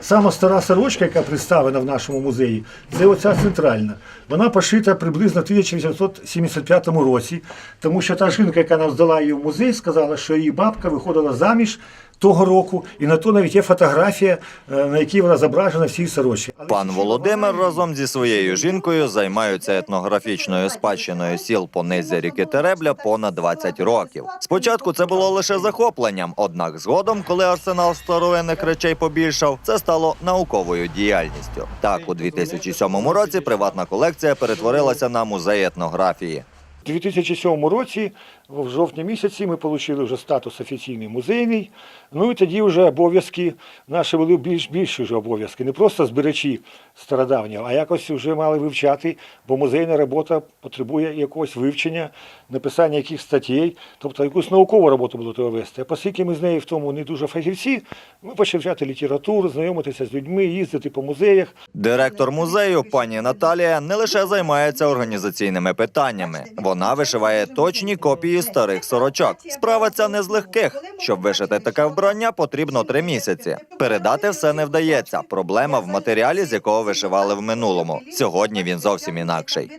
Сама стара сорочка, яка представлена в нашому музеї, це оця центральна. Вона пошита приблизно в 1875 році, тому що та жінка, яка нам здала її в музей, сказала, що її бабка виходила заміж того року, і на то навіть є фотографія, е, на якій вона зображена в цій сорочці. Пан Володимир разом зі своєю жінкою займаються етнографічною спадщиною сіл понизя ріки Теребля понад 20 років. Спочатку це було лише захопленням, однак згодом, коли арсенал старовинних речей побільшав, це стало науковою діяльністю. Так, у 2007 році приватна колекція перетворилася на музей етнографії. У 2007 році, в жовтні місяці, ми отримали вже статус офіційний музейний. Ну і тоді вже обов'язки наші були більш більші вже обов'язки. Не просто збирачі стародавнього, а якось вже мали вивчати, бо музейна робота потребує якогось вивчення, написання якихось статей, тобто якусь наукову роботу було треба вести. А оскільки ми з нею в тому не дуже фахівці, ми почали вчати літературу, знайомитися з людьми, їздити по музеях. Директор музею пані Наталія не лише займається організаційними питаннями. Вона вишиває точні копії старих сорочок. Справа ця не з легких. Щоб вишити таке вбрання, потрібно три місяці. Передати все не вдається. Проблема в матеріалі, з якого вишивали в минулому. Сьогодні він зовсім інакший.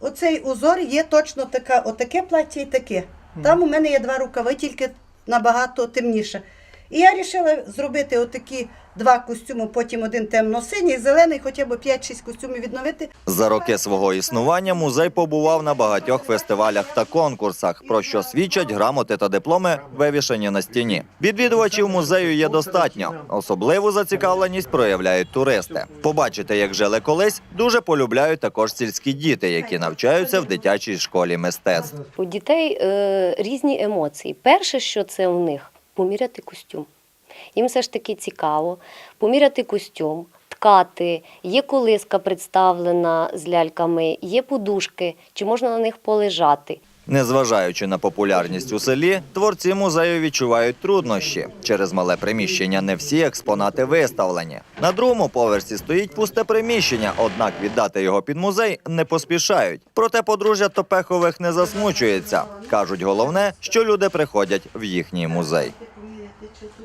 Оцей узор є точно така, отаке плаття і таке. Там у мене є два рукави, тільки набагато темніше. І я вирішила зробити отакі два костюми, потім один темно-синій, зелений, хоча б 5-6 костюмів відновити. За роки свого існування музей побував на багатьох фестивалях та конкурсах, про що свідчать грамоти та дипломи, вивішані на стіні. Відвідувачів музею є достатньо. Особливу зацікавленість проявляють туристи. Побачити, як жили колись, дуже полюбляють також сільські діти, які навчаються в дитячій школі мистецтв. У дітей е, різні емоції. Перше, що це у них поміряти костюм. Їм все ж таки цікаво поміряти костюм, ткати. Є колиска представлена з ляльками, є подушки, чи можна на них полежати. Незважаючи на популярність у селі, творці музею відчувають труднощі. Через мале приміщення не всі експонати виставлені. На другому поверсі стоїть пусте приміщення, однак віддати його під музей не поспішають. Проте подружжя Топехових не засмучується. кажуть, головне, що люди приходять в їхній музей.